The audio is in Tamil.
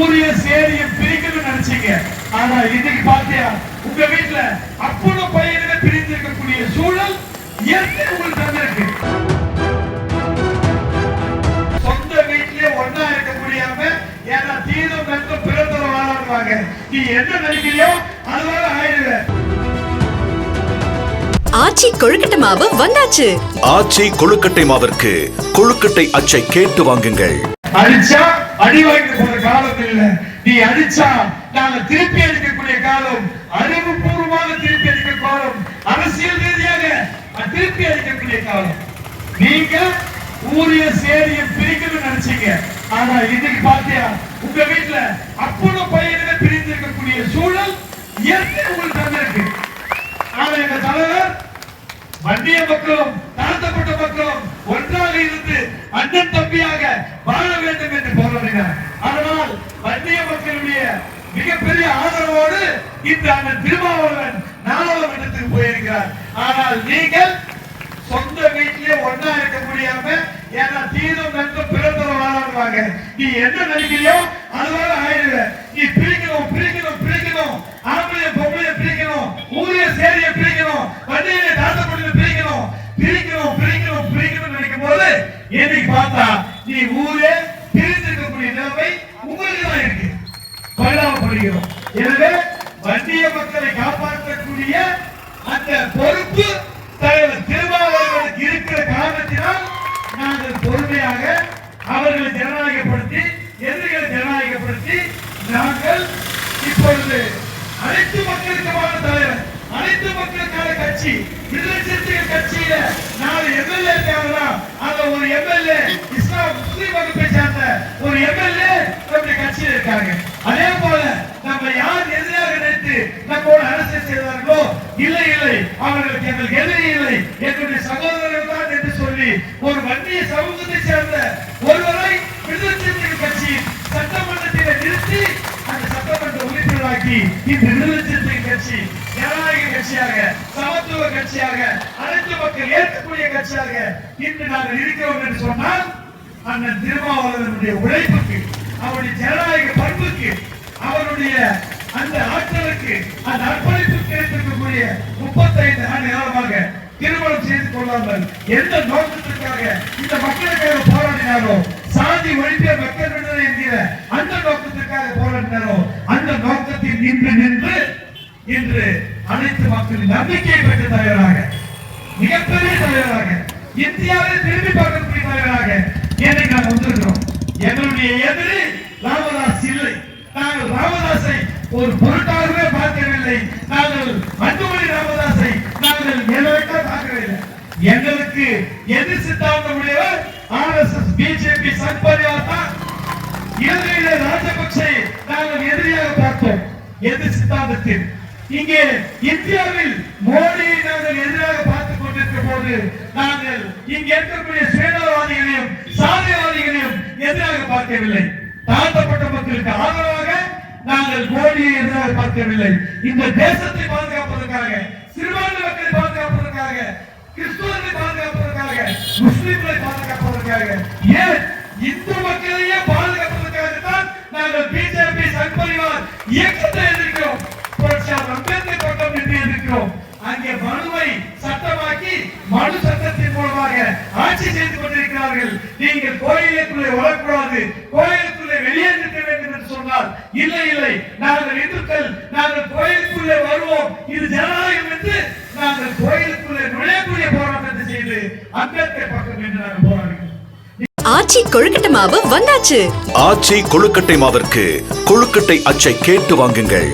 ஊரிய சேரிய பிரிக்கணும்னு நினைச்சீங்க. ஆனா இன்னைக்கு பாத்தியா உங்க வீட்டுல அப்பன பையனை பிரிந்து இருக்கக்கூடிய சூழல் இயற்கை உங்களுக்கு தந்திருக்கு. சொந்த வீட்லயே ஒண்ணா இருக்க முடியாம ஏன்னா தீரம் நட்பு பிறந்தவ வாழாடுவாங்க நீ என்ன நினைக்கிறியோ அதுவரை ஆயிடுவ. ஆச்சி கொழுக்கட்டை மாவு வந்தாச்சு. ஆச்சி கொழுக்கட்டை மாவிற்கு கொழுக்கட்டை அச்சை கேட்டு வாங்குங்கள். அடிச்சா அடி வாங்கி போற காலம் இல்ல நீ அடிச்சா நாங்க திருப்பி அடிக்கக்கூடிய காலம் அறிவுபூர்வமாக திருப்பி அடிக்க காலம் அரசியல் ரீதியாக திருப்பி அடிக்கக்கூடிய காலம். நீங்க ஊரிய சேரிய பிரிக்கணும்னு நினைச்சீங்க. ஆனா இன்னைக்கு பாத்தியா உங்க வீட்டுல அப்பன பையனை பிரிந்து இருக்கக்கூடிய சூழல் இயற்கை உங்களுக்கு தந்திருக்கு. ஆனா எங்க தலைவர் வன்னிய மக்களும் தாழ்த்தப்பட்ட மக்களும் ஒன்றாக இருந்து அண்ணன் தம்பியாக வாழ வேண்டும் என்று போராடினார் ஆனால் வன்னிய மக்களுடைய மிகப்பெரிய ஆதரவோடு இன்று அண்ணன் திருமாவளவன் நாடாளுமன்றத்துக்கு போயிருக்கிறார். ஆனால் நீங்கள் சொந்த வீட்டிலே ஒண்ணா இருக்க முடியாம ஏன்னா தீரும் நன்கு பிறந்தவ வாழாடுவாங்க நீ என்ன நினைக்கிறியோ அதுவாக ஆயிடுவ. நீ பிரிக்கணும் பிரிக்கணும் பிரிக்கணும். ஆம்பளைய பொம்பளைய பிரிக்கணும். ஊரிய சேரிய பிரிக்கணும். வண்டியில போது பார்த்தா நீ ஊரே பிரிந்திருக்கக்கூடிய நிலைமை உங்களுக்கு தான் இருக்கு. பரிணாமப்படுகிறோம் எனவே வண்டிய மக்களை காப்பாற்றக்கூடிய அந்த பொறுப்பு தலைவர் திருமாவளவனுக்கு இருக்கிற காரணத்தினால் நாங்கள் பொறுமையாக அவர்களை ஜனநாயகப்படுத்தி எதிரிகளை ஜனநாயகப்படுத்தி நாங்கள் இப்பொழுது அனைத்து மக்களுக்குமான தலைவர் அனைத்து மக்களுக்கான கட்சி விடுதலை சிறுத்தைகள் கட்சியில நாலு எம்எல்ஏ இருக்காங்களா அந்த ஒரு எம்எல்ஏ இஸ்லாம் முஸ்லீம் வகுப்பை சார்ந்த ஒரு எம்எல்ஏ நம்முடைய கட்சியில் இருக்காங்க. அதே போல நம்ம யார் எதிராக நினைத்து நம்மோட அரசியல் செய்தார்களோ இல்லை இல்லை அவர்களுக்கு எங்களுக்கு எதிரி இல்லை. எங்களுடைய சகோதரர்கள் தான் என்று சொல்லி ஒரு வன்னிய சமூகத்தை சேர்ந்த ஒருவரை விடுதலை சிறுத்தைகள் கட்சியின் சட்டமன்றத்தில் நிறுத்தி அந்த சட்டமன்ற உறுப்பினராக்கி இந்த விடுதலை கட்சி ஜனநாயக கட்சியாக சமத்துவ கட்சியாக அனைத்து மக்கள் ஏற்கக்கூடிய கட்சியாக இன்று நாங்கள் இருக்கிறோம் என்று சொன்னால் அண்ணன் திருமாவளவனுடைய உழைப்புக்கு அவருடைய ஜனநாயக பண்புக்கு அவருடைய அந்த ஆற்றலுக்கு அந்த அர்ப்பணிப்புக்கு இருக்கக்கூடிய முப்பத்தைந்து ஆண்டு காலமாக திருமணம் செய்து கொள்ளாமல் எந்த நோக்கத்திற்காக இந்த மக்களுக்காக போராடினாரோ சாதி ஒழிப்பிய மக்கள் விடுதலை என்கிற அந்த நோக்கத்திற்காக போராடினாரோ அந்த நோக்கத்தில் நின்று நின்று இன்று அனைத்து மக்களின் நம்பிக்கையை பெற்ற தலைவராக மிகப்பெரிய தலைவராக இந்தியாவை திரும்பி பார்க்கக்கூடிய தலைவராக என்னை நாம் வந்திருக்கிறோம். எங்களுடைய எதிரி ராமதாஸ் இல்லை. நாங்கள் ராமதாஸை ஒரு பொருட்டாகவே பார்க்கவில்லை. நாங்கள் அன்புமணி ராமதாஸை நாங்கள் எதற்காக பார்க்கவில்லை. எங்களுக்கு எதிர் சித்தாந்தம் உடையவர் ஆர்எஸ்எஸ் பிஜேபி சத்பரிவார் தான். இலங்கையில ராஜபக்சே நாங்கள் எதிரியாக பார்த்தோம். எதிர் சித்தாந்தத்தில். இங்கே இந்தியாவில் மோடியை நாங்கள் எதிராக பார்த்தோம் கொண்டிருக்கும் போது நாங்கள் இங்கே இருக்கக்கூடிய சுயநலவாதிகளையும் சாதியவாதிகளையும் எதிராக பார்க்கவில்லை. தாழ்த்தப்பட்ட மக்களுக்கு ஆதரவாக நாங்கள் கோடியை எதிராக பார்க்கவில்லை. இந்த தேசத்தை பாதுகாப்பதற்காக சிறுபான்மை மக்களை பாதுகாப்பதற்காக கிறிஸ்துவர்களை பாதுகாப்பதற்காக முஸ்லிம்களை பாதுகாப்பதற்காக ஏன் இந்து மக்களையே பாதுகாப்பதற்காக தான் நாங்கள் பிஜேபி சங்பரிவார் இயக்கத்தை எதிர்க்கிறோம் நீங்கள் கோயிலுக்குள்ளே வரக்கூடாது. கோயிலுக்குள்ளே வெளியே நிற்க வேண்டும் என்று சொன்னால் இல்லை இல்லை நாங்கள் இந்துக்கள் நாங்கள் கோயிலுக்குள்ளே வருவோம். இது ஜனநாயகம் என்று நாங்கள் கோயிலுக்குள்ளே நுழையக்கூடிய போராட்டத்தை செய்து அம்பேத்கர் பக்கம் என்று நாங்கள் போராடுகிறோம் ஆச்சி கொழுக்கட்டை மாவு வந்தாச்சு. ஆச்சி கொழுக்கட்டை மாவிற்கு கொழுக்கட்டை அச்சை கேட்டு வாங்குங்கள்.